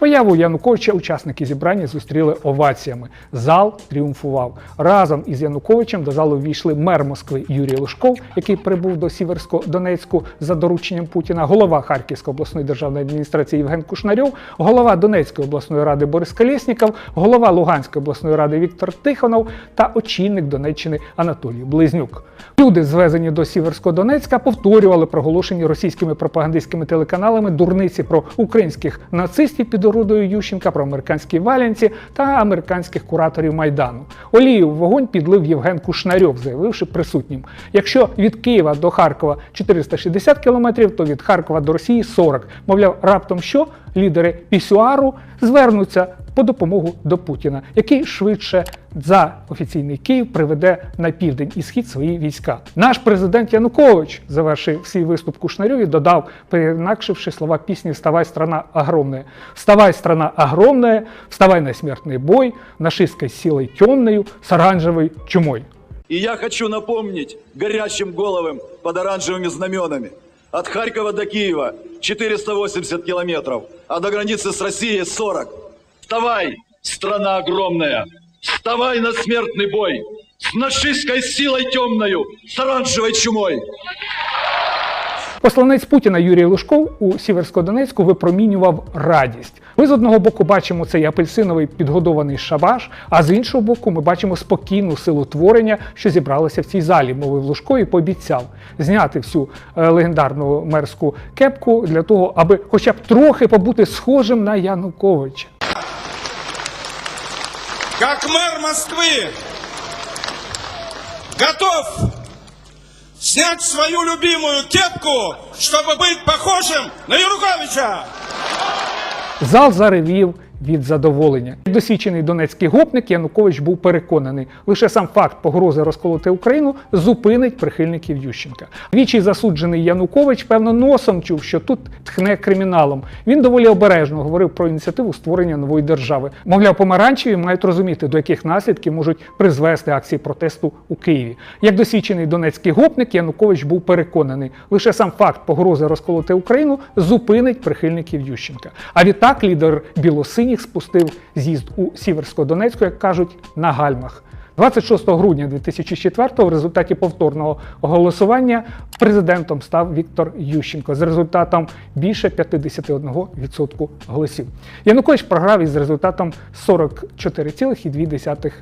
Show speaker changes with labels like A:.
A: Появу Януковича учасники зібрання зустріли оваціями. Зал тріумфував. Разом із Януковичем до залу ввійшли мер Москви Юрій Лужков, який прибув до Сіверсько-Донецьку за дорученням Путіна, голова Харківської обласної державної адміністрації Євген Кушнарьов, голова Донецької обласної ради Борис Колєсніков, голова Луганської обласної ради Віктор Тихонов та очільник Донеччини Анатолій Близнюк. Люди, звезені до Сіверсько-Донецька, повторювали проголошені російськими пропагандистськими телеканалами дурниці про українських нацистів під орудою Ющенка, про американські валянці та американських кураторів Майдану. Олію в вогонь підлив Євген Кушнарьов, заявивши присутнім: якщо від Києва до Харкова 460 кілометрів, то від Харкова до Росії 40. Мовляв, раптом що лідери пісюару звернуться по допомогу до Путіна, який швидше за офіційний Київ приведе на південь і схід свої війська. Наш президент Янукович завершив свій виступ Кушнарю і додав, переінакшивши слова пісні Вставай, страна огромная. Вставай, страна огромная, вставай на смертный бой, нашисткой силой темною, с оранжевой чумой.
B: И я хочу напомнить горящим головам под оранжевыми знаменами. От Харькова до Киева 480 километров, а до границы с Россией 40. Вставай, страна огромная! Вставай на смертный бой! С нашистской силой темною, с оранжевой чумой!
A: Посланець Путіна Юрій Лужков у Сіверсько-Донецьку випромінював радість. Ми з одного боку бачимо цей апельсиновий підгодований шабаш, а з іншого боку, ми бачимо спокійну силу творення, що зібралася в цій залі, мовив Лужко і пообіцяв зняти всю е, легендарну мерську кепку для того, аби хоча б трохи побути схожим на Януковича
C: как мэр Москвы, готов снять свою любимую кепку, чтобы быть похожим на Януковича.
A: Зал заревів від задоволення. Досвідчений донецький гопник Янукович був переконаний, лише сам факт погрози розколоти Україну зупинить прихильників Ющенка. Вічий засуджений Янукович, певно, носом чув, що тут тхне криміналом. Він доволі обережно говорив про ініціативу створення нової держави. Мовляв, помаранчеві мають розуміти, до яких наслідків можуть призвести акції протесту у Києві. Як досвідчений донецький гопник, Янукович був переконаний, лише сам факт погрози розколоти Україну зупинить прихильників Ющенка. А відтак лідер білосиніх спустив з'їзд у Сіверсько-Донецьку, як кажуть, на гальмах. 26 грудня 2004-го в результаті повторного голосування президентом став Віктор Ющенко з результатом більше 51% голосів. Янукович програв із результатом 44,2%.